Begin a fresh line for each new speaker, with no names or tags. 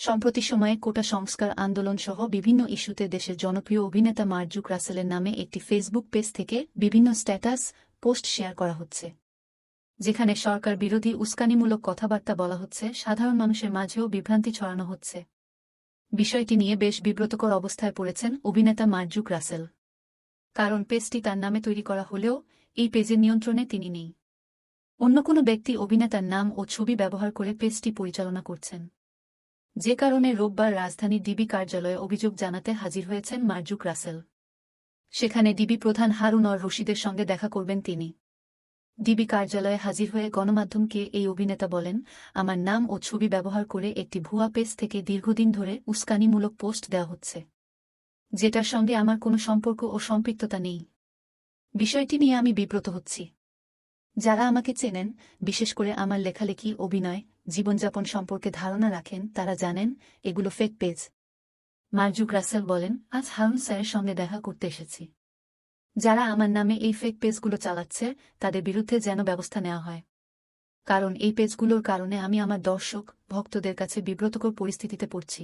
সম্প্রতি সময়ে কোটা সংস্কার আন্দোলন সহ বিভিন্ন ইস্যুতে দেশের জনপ্রিয় অভিনেতা মার্জুক রাসেলের নামে একটি ফেসবুক পেজ থেকে বিভিন্ন স্ট্যাটাস পোস্ট শেয়ার করা হচ্ছে, যেখানে সরকার বিরোধী উস্কানিমূলক কথাবার্তা বলা হচ্ছে, সাধারণ মানুষের মাঝেও বিভ্রান্তি ছড়ানো হচ্ছে। বিষয়টি নিয়ে বেশ বিব্রতকর অবস্থায় পড়েছেন অভিনেতা মার্জুক রাসেল। কারণ পেজটি তার নামে তৈরি করা হলেও এই পেজের নিয়ন্ত্রণে তিনি নেই। অন্য কোনো ব্যক্তি অভিনেতার নাম ও ছবি ব্যবহার করে পেজটি পরিচালনা করছেন। যে কারণে রোববার রাজধানীর ডিবি কার্যালয়ে অভিযোগ জানাতে হাজির হয়েছেন মার্জুক রাসেল। সেখানে ডিবি প্রধান হারুন অর রশিদের সঙ্গে দেখা করবেন তিনি। ডিবি কার্যালয়ে হাজির হয়ে গণমাধ্যমকে এই অভিনেতা বলেন, আমার নাম ও ছবি ব্যবহার করে একটি ভুয়া পেজ থেকে দীর্ঘদিন ধরে উস্কানিমূলক পোস্ট দেওয়া হচ্ছে, যেটার সঙ্গে আমার কোনো সম্পর্ক ও সম্পৃক্ততা নেই। বিষয়টি নিয়ে আমি বিব্রত হচ্ছি। যারা আমাকে চেনেন, বিশেষ করে আমার লেখালেখি, অভিনয় জীবনযাপন সম্পর্কে ধারণা রাখেন, তারা জানেন, এগুলো ফেক পেজ মার্জুক রাসেল বলেন, আজ হারুন স্যারের সঙ্গে দেখা করতে এসেছি। যারা আমার নামে এই ফেক পেজগুলো চালাচ্ছে, তাদের বিরুদ্ধে যেন ব্যবস্থা নেওয়া হয়। কারণ এই পেজগুলোর কারণে আমি আমার দর্শক, ভক্তদের কাছে বিব্রতকর পরিস্থিতিতে পড়ছি।